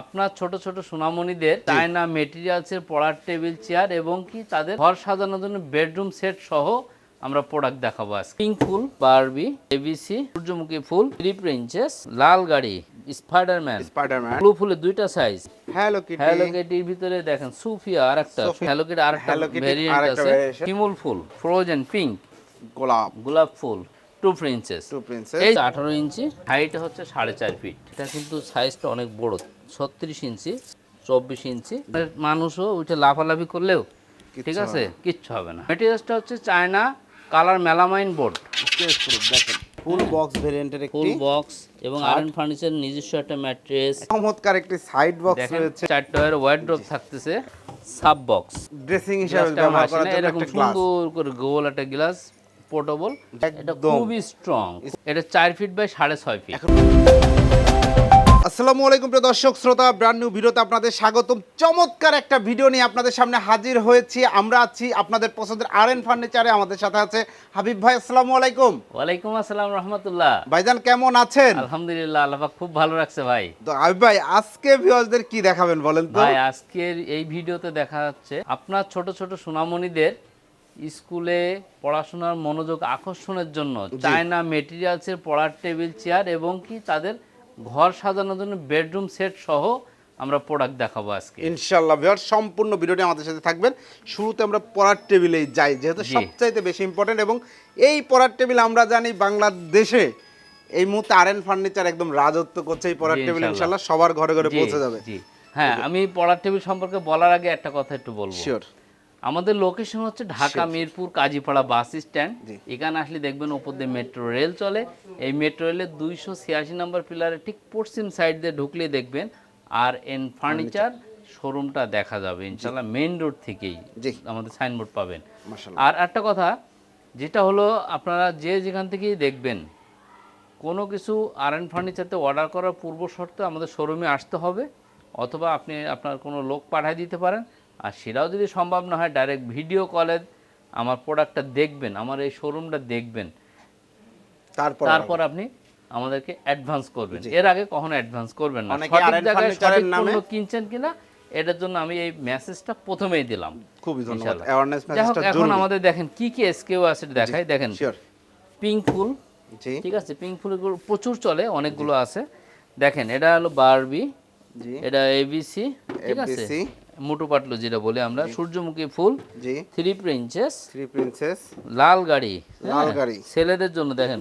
আপনার ছোট ছোট সোনামণিদের চায়না মেটেরিয়ালসের পড়ার টেবিল চেয়ার এবং কি তাদের ঘর সাজানোর জন্য বেডরুম সেট সহ আমরা প্রোডাক্ট দেখাবো আজকে। পিঙ্ক ফুল বারবি এবিসি সূর্যমুখী ফুল থ্রি প্রিন্সেস লাল গাড়ি স্পাইডারম্যান স্পাইডারম্যান। ব্লু ফুলের দুইটা সাইজ। Hello kitty. হ্যালো কেটির ভিতরে দেখেন সুফিয়া আর একটা সুফিয়া। হ্যালো কেটি আর একটা Hello Kitty ভেরিয়েন্ট আরেকটা আছে। শিমুল ফুল ফ্রোজেন পিঙ্ক গোলাপ। গোলাপ ফুল টু প্রিন্সেস টু প্রিন্সেস এই আঠারো ইঞ্চি হাইট হচ্ছে সাড়ে চার ফিট এটা কিন্তু সাইজটা অনেক বড়। ছত্রিশ ইঞ্চি চব্বিশ ইঞ্চি। মানুষও ওইটা লাফালাফি করলেও ঠিক আছে কিচ্ছু হবে না। মেটেরিয়ালসটা হচ্ছে চায়না কালার মেলামাইন বোর্ড। দেখেন ফুল বক্স ভেরিয়েন্টের ফুল বক্স এবং আয়রন ফার্নিচার নিজস্ব একটা ম্যাট্রেস চমৎকার একটি সাইড বক্স রয়েছে। চারটা ওয়ার্ড্রপ থাকতেছে সাব বক্স ড্রেসিং হিসাবে ব্যবহার জন্য এরকম সুন্দর করে গোল একটা গ্লাস পোর্টেবল এটা খুবই স্ট্রং এটা চার ফিট বাই সাড়ে ছয় ফিট আসসালামু আলাইকুম প্রিয় দর্শক শ্রোতা ব্র্যান্ড নিউ ভিডিওতে আপনাদের স্বাগতম। চমৎকার একটা ভিডিও নিয়ে আপনাদের সামনে হাজির হয়েছি। আমরা আছি আপনাদের পছন্দের আর এন ফার্নিচারে আমাদের সাথে আছে হাবিব ভাই আসসালামু আলাইকুম। ওয়ালাইকুম আসসালাম রহমতুল্লাহ। ভাইজান কেমন আছেন? আলহামদুলিল্লাহ আল্লাহ খুব ভালো রাখছে ভাই। তো হাবিব ভাই আজকে ভিউয়ার্সদের কি দেখাবেন বলেন তো? ভাই আজকের এই ভিডিওতে দেখা যাচ্ছে আপনার ছোট ছোট সোনামণিদের স্কুলে পড়াশোনার মনোযোগ আকর্ষণের জন্য চায়না মেটেরিয়ালসের পড়ার টেবিল চেয়ার এবং কি তাদের ঘর সাজানোর জন্য বেডরুম সেট সহ আমরা প্রোডাক্ট দেখাবো আজকে। ইনশাল্লাহ ভিউয়ার সম্পূর্ণ ভিডিওটি আমাদের সাথে থাকবেন। শুরুতে আমরা পড়ার টেবিলেই যাই যেহেতু। সবচাইতে বেশি ইম্পর্টেন্ট এবং এই পড়ার টেবিল আমরা জানি বাংলাদেশে এই মুহূর্তে আর এন ফার্নিচার একদম রাজত্ব করছে এই পড়ার টেবিল ইনশাল্লাহ। ইনশাল্লাহ সবার ঘরে ঘরে পৌঁছে যাবে। জি। হ্যাঁ আমি পড়ার টেবিল সম্পর্কে বলার আগে একটা কথা একটু বলব। শিওর আমাদের লোকেশন হচ্ছে ঢাকা মিরপুর কাজীপাড়া বাস স্ট্যান্ড এখানে আসলে দেখবেন ওপর দিয়ে মেট্রো রেল চলে। এই মেট্রো রেলের দুইশো ছিয়াশি নম্বর পিলারে ঠিক পশ্চিম সাইড দিয়ে ঢুকলে দেখবেন আর এন ফার্নিচার শোরুমটা দেখা যাবে। ইনশাল্লাহ মেইন রোড থেকেই। আমাদের সাইনবোর্ড পাবেন। আর একটা কথা যেটা হলো আপনারা যে যেখান থেকেই দেখবেন কোনো কিছু আর এন ফার্নিচারতে অর্ডার করার পূর্ব শর্তে আমাদের শোরুমে আসতে হবে অথবা আপনি আপনার কোনো লোক পাঠিয়ে দিতে পারেন। আর সেটাও যদি সম্ভব না হয় ডাইরেক্ট ভিডিও কলে আমার প্রোডাক্টটা দেখবেন আমার এই শোরুমটা দেখবেন। তারপর তারপর আপনি আমাদেরকে অ্যাডভান্স করবেন। এর আগে কখনো অ্যাডভান্স করবেন না। অনেকে সঠিক জায়গায় সঠিক নামে- পণ্য কিনছেন কিনা এটার জন্য আমি এই মেসেজটা প্রথমেই দিলাম। খুবই ধন্যবাদ। অ্যাওয়ারনেস মেসেজটা এখন আমাদের দেখেন কি কি এসকেও আছে দেখাই। দেখেন পিঙ্ক ফুল জি। ঠিক আছে? পিঙ্ক ফুলগুলো প্রচুর চলে অনেকগুলো আছে। দেখেন এটা হলো বারবি জি। এটা এবিসি ঠিক আছে? মোটু পাটলু যেটা বলি আমরা সূর্যমুখী ফুল জি। থ্রি প্রিন্সেস থ্রি প্রিন্সেস লাল গাড়ি লাল হ্যাঁ, গাড়ি। ছেলেদের জন্য দেখেন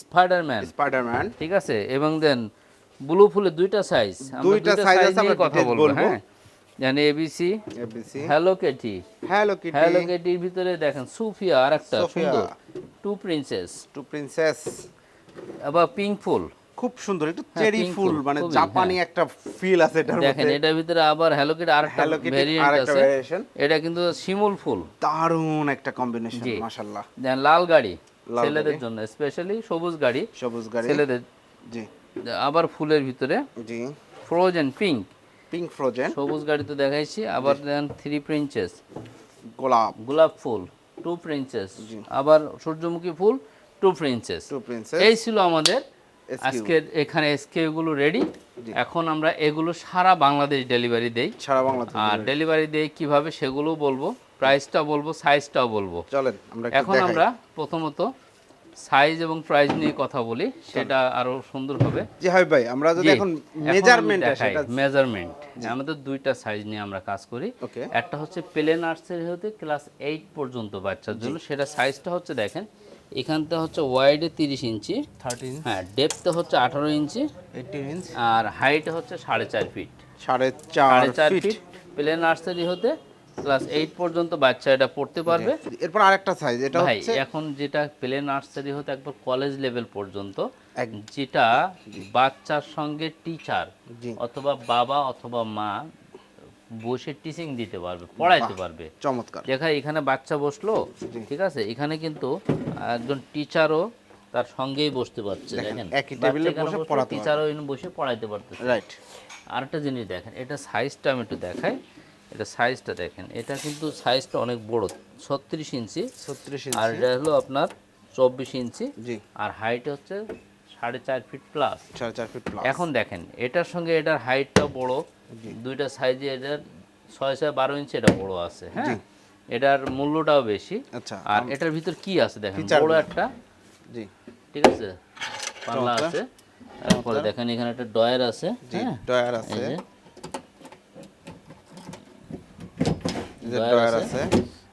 স্পাইডারম্যান স্পাইডারম্যান ঠিক আছে? এবং দেন ব্লু ফুলের দুইটা সাইজ দুইটা size আছে, আমরা কথা বলব। হ্যাঁ? জানি ABC ABC hello Katie hello Kitty hello কেটির ভিতরে দেখেন সুফিয়া আর একটা সুন্দর। টু প্রিন্সেস টু প্রিন্সেস আবার পিঙ্ক ফুল। খুব সুন্দর একটু হ্যাঁ, চেরি ফুল মানে জাপানি একটা ফিল আছে এটার দেখেন এটার ভিতরে আবার হ্যালো কিট আর একটা ভেরিয়েন্ট আছে। এটা কিন্তু শিমুল ফুল। দারুণ একটা কম্বিনেশন মাশাআল্লাহ। দেন লাল গাড়ি ছেলেদের জন্য স্পেশালি সবুজ গাড়ি সবুজ গাড়ি। ছেলেদের। জি। আবার ফুলের ভিতরে জি। ফ্রোজেন পিঙ্ক পিঙ্ক ফ্রোজেন সবুজ গাড়ি তো দেখাইছি আবার দেন থ্রি প্রিন্সেস গোলাপ। গোলাপ ফুল টু প্রিন্সেস আবার সূর্যমুখী ফুল টু প্রিন্সেস টু প্রিন্সেস এই ছিল আমাদের আজকের এখানে এসকে গুলো রেডি এখন আমরা এগুলো সারা বাংলাদেশ ডেলিভারি দেই। সারা বাংলা থেকে আর ডেলিভারি দেই কীভাবে সেগুলো বলব প্রাইসটা বলব সাইজটাও বলব। চলেন আমরা এখন আমরা প্রথমত সাইজ এবং প্রাইস নিয়ে কথা বলি সেটা আরও সুন্দর হবে। জি হাবিব ভাই আমরা যদি এখন মেজারমেন্ট সেটা মেজারমেন্ট আমাদের দুইটা সাইজ নিয়ে আমরা কাজ করি। একটা হচ্ছে প্লে নার্সারি হতে ক্লাস এইট পর্যন্ত বাচ্চার জন্য সেটা সাইজটা হচ্ছে দেখেন এখানটা হচ্ছে ওয়াইডে তিরিশ ইঞ্চি। থার্টিন হ্যাঁ ডেপথে হচ্ছে আঠারো ইঞ্চি। এইটিন ইঞ্চ আর হাইটে হচ্ছে সাড়ে চার ফিট সাড়ে চার চার ফিট ফিট প্লে নার্সারি হতে ক্লাস এইট পর্যন্ত বাচ্চা এটা পড়তে পারবে। এরপর আরেকটা সাইজ এটা হচ্ছে এখন যেটা প্লে নার্সারি হতে একবার কলেজ লেভেল পর্যন্ত এক- যেটা বাচ্চার সঙ্গে টিচার অথবা বাবা অথবা মা বসে টিচিং দিতে পারবে পড়াইতে পারবে। চমৎকার। দেখা এখানে বাচ্চা বসল ঠিক আছে? এখানে কিন্তু একজন টিচারও তার সঙ্গেই বসতে পারছে দেখেন একই টেবিলে বসে পড়াতে টিচারও বসে পড়াইতে পারতেছে। রাইট আরেকটা জিনিস দেখেন এটা সাইজটা আমি একটু দেখাই। এটা সাইজটা দেখেন এটা কিন্তু সাইজটা অনেক বড় ছত্রিশ ইঞ্চি। ছত্রিশ আর ইঞ্চি। এটা হলো আপনার চব্বিশ ইঞ্চি। জি। আর হাইট হচ্ছে সাড়ে চার ফিট প্লাস সাড়ে চার ফিট প্লাস এখন দেখেন এটার সঙ্গে এটার হাইটটা বড় দুইটা সাইজে এটার ছয় ছয় বারো ইঞ্চি এটা বড় আছে হ্যাঁ? এটার মূল্যটাও বেশি। আচ্ছা আর এটার ভিতর কি আছে দেখেন? বড় একটা। জি। ঠিক আছে? পাল্লা আছে। তারপরে দেখেন এখানে একটা ডয়ার আছে জি হ্যাঁ? ডয়ার আছে। ডয়ার আছে।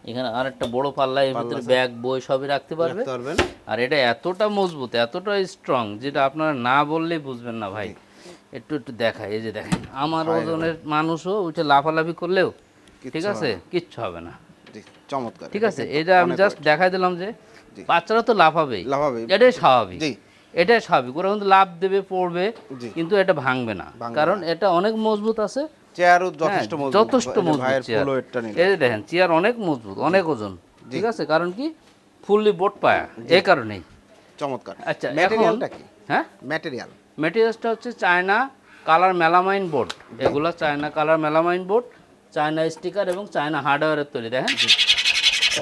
এখানে আর একটা বড় পাল্লা এর ভিতরে ব্যাগ বই সবই রাখতে পারবে। রাখতে পারবেন। আর এটা এতটা মজবুত এতটা স্ট্রং যেটা আপনারা না বললেই বুঝবেন না ভাই। একটু একটু দেখায় এই যে দেখেন আমার ওজনের মানুষও ওইটা লাফালাফি করলেও ঠিক আছে কিচ্ছু হবে না। চমৎকার ঠিক আছে এটা আমি জাস্ট দেখাই দিলাম যে বাচ্চারা তো লাফাবেই। লাভাবে এটাই স্বাভাবিক। এটাই স্বাভাবিক ওরা কিন্তু লাভ দেবে পড়বে কিন্তু এটা ভাঙবে না। কারণ এটা অনেক মজবুত আছে। চেয়ারও হ্যাঁ, যথেষ্ট মজবুত। যথেষ্ট মজবুত চেয়ার। এই যে দেখেন চেয়ার অনেক মজবুত অনেক ওজন। ঠিক আছে কারণ কি? ফুললি বোট পায়া এই কারণেই। চমৎকার। আচ্ছা, ম্যাটেরিয়ালটা কি? হ্যাঁ? ম্যাটেরিয়াল মেটেরিয়ালসটা হচ্ছে চায়না কালার মেলামাইন বোর্ড। এগুলো China colour melamine board China sticker এবং চায়না হার্ডওয়্যারের তৈরি দেখেন?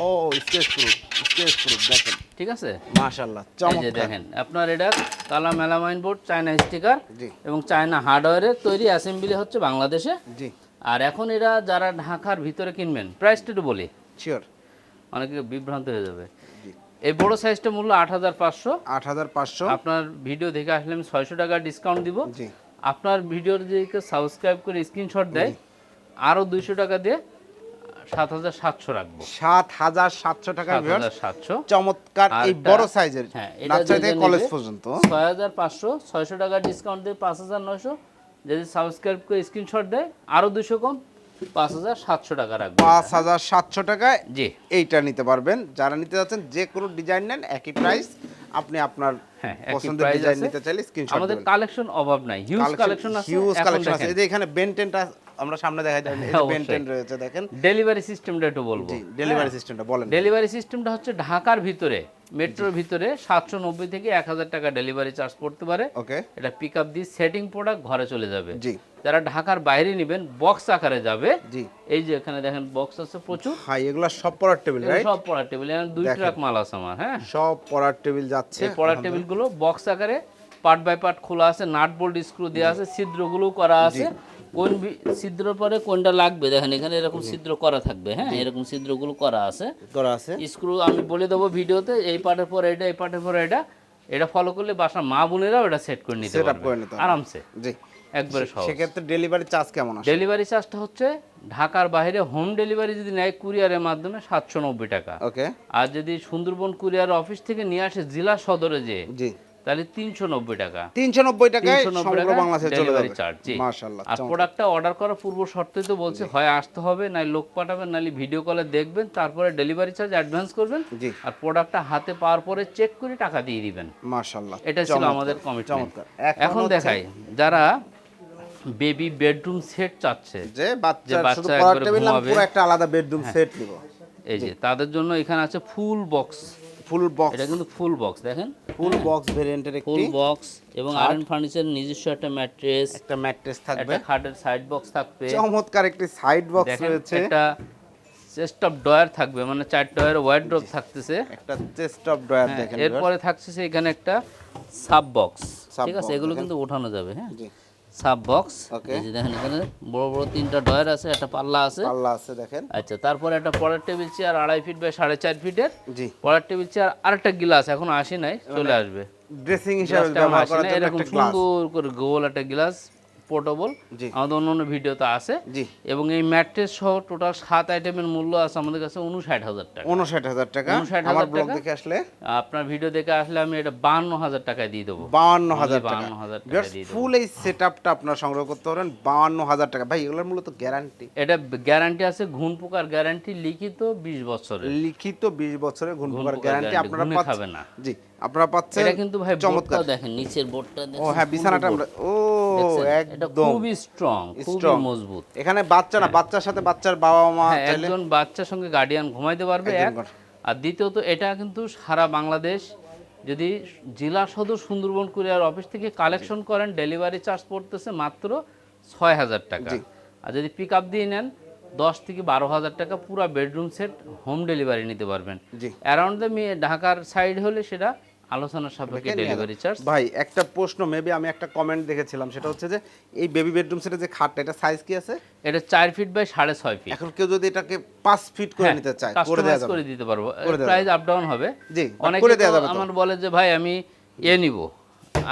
ও স্কেচ প্রুফ স্কেচ প্রুফ দেখেন। ঠিক আছে? মাশাআল্লাহ চমৎকার। দেখেন আপনার এটা colour melamine board China sticker এবং চায়না হার্ডওয়্যারের তৈরি অ্যাসেম্বলি হচ্ছে বাংলাদেশে। জি। আর এখন এরা যারা ঢাকার ভিতরে কিনবেন প্রাইসটা একটু বলি। শিওর অনেকে বিভ্রান্ত হয়ে যাবে। এই বড় সাইজটা মূল্য আট হাজার পাঁচশো। আট হাজার পাঁচশো। আপনার ভিডিও দেখে আসলে আমি ছয়শো টাকা ডিসকাউন্ট দিব। আপনার ভিডিওর যে সাবস্ক্রাইব করে স্ক্রিনশট দেয় আরও দুইশো টাকা দিয়ে সাত হাজার সাতশো রাখব। সাত হাজার সাতশো টাকা সাতশো। চমৎকার এই বড় সাইজের নার্সারি থেকে কলেজ পর্যন্ত। ছয় হাজার পাঁচশো ছয়শো টাকা ডিসকাউন্ট দিয়ে পাঁচ হাজার নয়শো। যদি সাবস্ক্রাইব করে স্ক্রিনশট দেয় আরও দুশো কম। পাঁচ হাজার সাতশো টাকা রাখব পাঁচ হাজার সাতশো টাকায় জি। এইটা নিতে পারবেন। যারা নিতে যাচ্ছেন যে কোনো ডিজাইন নেন একই প্রাইস আপনি আপনার হ্যাঁ, পছন্দের ডিজাইন নিতে চাইলে স্ক্রিনশট আমাদের কালেকশন অভাব নাই হিউজ কালেকশন আছে হিউজ কালেকশন আছে। এই যে এখানে বেনটেনটা আমরা সামনে দেখাই দেন এই যে অবশ্যই। রয়েছে দেখেন। ডেলিভারি সিস্টেমটা একটু বলব। জি ডেলিভারি সিস্টেমটা বলেন। ডেলিভারি সিস্টেমটা হচ্ছে ঢাকার ভিতরে মেট্রোর ভিতরে সাতশো নব্বই থেকে এক হাজার টাকা ডেলিভারি চার্জ পড়তে পারে। ওকে। এটা পিক আপ দিয়ে সেটিং প্রোডাক্ট ঘরে চলে যাবে। জি। যারা ঢাকার বাইরে নেবেন বক্স আকারে যাবে। জি। এই যে এখানে দেখেন বক্স আছে প্রচুর। হাই এগুলা সব পড়ার টেবিল রাইট সব পড়ার টেবিল এখানে দুই ট্রাক মাল আছে আমার হ্যাঁ। সব পড়ার টেবিল যাচ্ছে এই পড়ার টেবিলগুলো বক্স আকারে পার্ট বাই পার্ট খোলা আছে নাট বোল্ট স্ক্রু দেওয়া আছে ছিদ্রগুলো করা আছে। কোন ছিদ্র পরে কোনটা লাগবে? দেখেন এখানে এরকম ছিদ্র করা থাকবে হ্যাঁ? এরকম ছিদ্রগুলো করা আছে। করা আছে। স্ক্রু আমি বলে দেবো ভিডিওতে এই পার্টের পর এটা এই পার্টের পর এটা। এটা ফলো করলে বাসার মা বোনেরাও এটা সেট করে নিতে পারবে। করে নিতে পারবে। আরামসে। জি। একবারে সহজ। সেক্ষেত্রে ডেলিভারি চার্জ কেমন আসে? ডেলিভারি চার্জটা হচ্ছে ঢাকার বাইরে হোম ডেলিভারি যদি নেয় কুরিয়ারের মাধ্যমে সাতশো নব্বই টাকা। ওকে আর যদি সুন্দরবন কুরিয়ার অফিস থেকে নিয়ে আসে জেলা সদরে যে জি। তাহলে তিনশো নব্বই টাকা। তিনশো নব্বই টাকায় সমগ্র টাকা বাংলাদেশে চলে যাবে। চার্জ জি। মাশাআল্লাহ আর প্রোডাক্টটা অর্ডার করার পূর্ব শর্তে তো বলছে হয় আসতে হবে নাই লোক পাঠাবেন নাহলে ভিডিও কলে দেখবেন তারপরে ডেলিভারি চার্জ অ্যাডভান্স করবেন জি। আর প্রোডাক্টটা হাতে পাওয়ার পরে চেক করে টাকা দিয়ে দিবেন। মাশাআল্লাহ এটা ছিল আমাদের কমিটমেন্ট চমৎকার। এখন দেখাই যারা বেবি বেডরুম সেট চাচ্ছে যে বাচ্চা বাচ্চা শুধু পড়ার টেবিল না পুরো একটা আলাদা বেডরুম সেট নিব। এই যে তাদের জন্য এখানে আছে ফুল বক্স ফুল বক্স এটা কিন্তু ফুল বক্স দেখেন? ফুল বক্স ভেরিয়েন্টের ফুল বক্স এবং ফার্নিচার নিজস্ব একটা ম্যাট্রেস একটা ম্যাট্রেস থাকবে। একটা খাটের সাইড বক্স থাকবে। চমৎকার একটি সাইড বক্স রয়েছে। একটা চেস্ট অফ ডয়ার থাকবে মানে চার ডয়ার ওয়ার্ড্রপ থাকতেছে। একটা চেস্ট অফ ড্রয়ার হ্যাঁ, দেখেন এরপরে থাকছে এখানে একটা সাব বক্স ঠিক আছে? এগুলো কিন্তু ওঠানো যাবে হ্যাঁ? Sub box. এই যে দেখেন এখানে বড় বড় তিনটা ডয়ার আছে একটা পাল্লা আছে। পাল্লা আছে দেখেন। আচ্ছা তারপরে একটা পড়ার টেবিল চেয়ার আড়াই ফিট বাই সাড়ে চার ফিটের। জি। পড়ার টেবিল চেয়ার আরেকটা গ্লাস এখন আসি নাই চলে আসবে। ড্রেসিং হিসাবে ব্যবহার এরকম একটা গ্লাস সুন্দর করে গোল একটা গ্লাস। পোর্টেবল আমাদের অন্য অন্য ভিডিওতে আছে। জি। এবং এই ম্যাট্রেস সহ টোটাল সাত আইটেমের মূল্য আছে আমাদের কাছে উনষাট হাজার টাকা। উনষাট হাজার টাকা। 59,000 আমার ব্লগ দেখে আসলে? আপনার ভিডিও দেখে আসলে আমি এটা বান্ন হাজার টাকায় দিয়ে দেবো। বাউন্ন হাজার টাকা। বাউন্ন হাজার টাকা ফুল এই সেট আপটা আপনার সংগ্রহ করতে পারেন। বাউন্ন হাজার টাকা। ভাই এগুলোর মূলত গ্যারান্টি এটা গ্যারান্টি আছে ঘুণ পোকার গ্যারান্টি লিখিত বিশ বছরের। লিখিত বিশ বছরের ঘুণ পোকার গ্যারান্টি আপনারা খাবে না। জি। আপনারা পাচ্ছেন এটা কিন্তু ভাই চমৎকার। দেখেন নিচের বোর্ডটা দেখেন ও হ্যাঁ বিছানাটা আমরা ও একদম। খুবই স্ট্রং খুবই মজবুত। এখানে বাচ্চা না বাচ্চার সাথে বাচ্চার বাবা মা হ্যাঁ, একজন বাচ্চার সঙ্গে গার্ডিয়ান ঘুমাইতে পারবে এক। আর দ্বিতীয়ত এটা কিন্তু সারা বাংলাদেশ যদি জেলা সদর সুন্দরবন কুরিয়ার অফিস থেকে কালেকশন করেন ডেলিভারি চার্জ পড়তেছে মাত্র ছয় হাজার টাকা। আর যদি পিক আপ দিয়ে নেন দশ থেকে বারো হাজার টাকা পুরো বেডরুম সেট হোম ডেলিভারি নিতে পারবেন। অ্যারাউন্ড দ্য ঢাকার সাইড হলে সেটা আলোচনার সাপেক্ষে ডেলিভারি চার্জ ভাই একটা প্রশ্ন মেবি আমি একটা কমেন্ট দেখেছিলাম সেটা হচ্ছে যে এই বেবি বেডরুম সেটের যে খাটটা এটা সাইজ কি আছে? এটা চার ফিট বাই সাড়ে ছয় ফিট এখন কেউ যদি এটাকে পাঁচ ফিট করে নিতে চায় করে দেওয়া যাবে। করে দিতে পারব। প্রাইস আপ ডাউন হবে। জি, অনেকে করে দেওয়া যাবে আমার বলে যে ভাই আমি এ নিব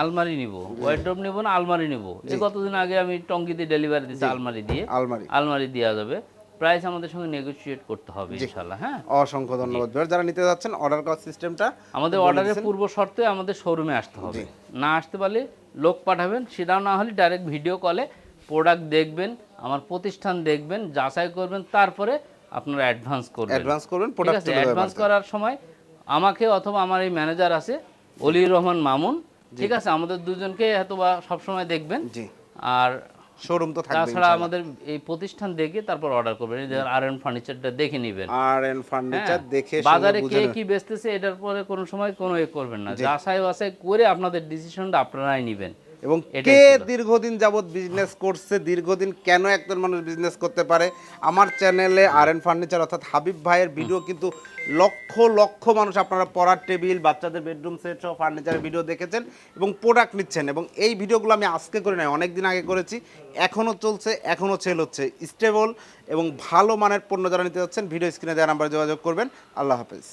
আলমারি নিব ওয়ার্ড্রোব নিব না আলমারি নিব? এই কতদিন আগে আমি টঙ্গিতে ডেলিভারি দিছি আলমারি দিয়ে। আলমারি। আলমারি দেওয়া যাবে। প্রাইস আমাদের সঙ্গে নেগোশিয়েট করতে হবে ইনশাল্লাহ হ্যাঁ? অসংখ্য ধন্যবাদ। যারা নিতে যাচ্ছেন অর্ডার করার সিস্টেমটা আমাদের অর্ডারের পূর্ব শর্তে আমাদের শোরুমে আসতে হবে। না আসতে পারলে লোক পাঠাবেন সেটাও না হলে ডাইরেক্ট ভিডিও কলে প্রোডাক্ট দেখবেন আমার প্রতিষ্ঠান দেখবেন যাচাই করবেন তারপরে আপনারা অ্যাডভান্স করবেন। অ্যাডভান্স করবেন প্রোডাক্ট অ্যাডভান্স করার সময় আমাকে অথবা আমার এই ম্যানেজার আছে অলির রহমান মামুন ঠিক আছে আমাদের দুজনকে হয়তো বা সবসময় দেখবেন। জি। আর শোরুম তো থাকবে তাছাড়া আমাদের এই প্রতিষ্ঠান দেখে তারপর অর্ডার করবেন। আর এন ফার্নিচারটা দেখে নেবেন। আর এন ফার্নিচার হ্যাঁ, দেখে বাজারে কে কি বেচতেছে এটার পরে কোনো সময় কোনো এ করবেন না। যাচাই বাছাই করে আপনাদের ডিসিশনটা আপনারাই নেবেন। এবং কে দীর্ঘদিন যাবৎ বিজনেস করছে দীর্ঘদিন কেন একজন মানুষ বিজনেস করতে পারে? আমার চ্যানেলে আর এন ফার্নিচার অর্থাৎ হাবিব ভাইয়ের ভিডিও কিন্তু লক্ষ লক্ষ মানুষ আপনারা পড়ার টেবিল বাচ্চাদের বেডরুম সেট সহ ফার্নিচারের ভিডিও দেখেছেন এবং প্রোডাক্ট নিচ্ছেন। এবং এই ভিডিওগুলো আমি আজকে করে নাই অনেক দিন আগে করেছি। এখনও চলছে এখনও সেল হচ্ছে। স্টেবল এবং ভালো মানের পণ্য যারা নিতে যাচ্ছেন ভিডিও স্ক্রিনে দেওয়া নাম্বারে যোগাযোগ করবেন। আল্লাহ হাফেজ।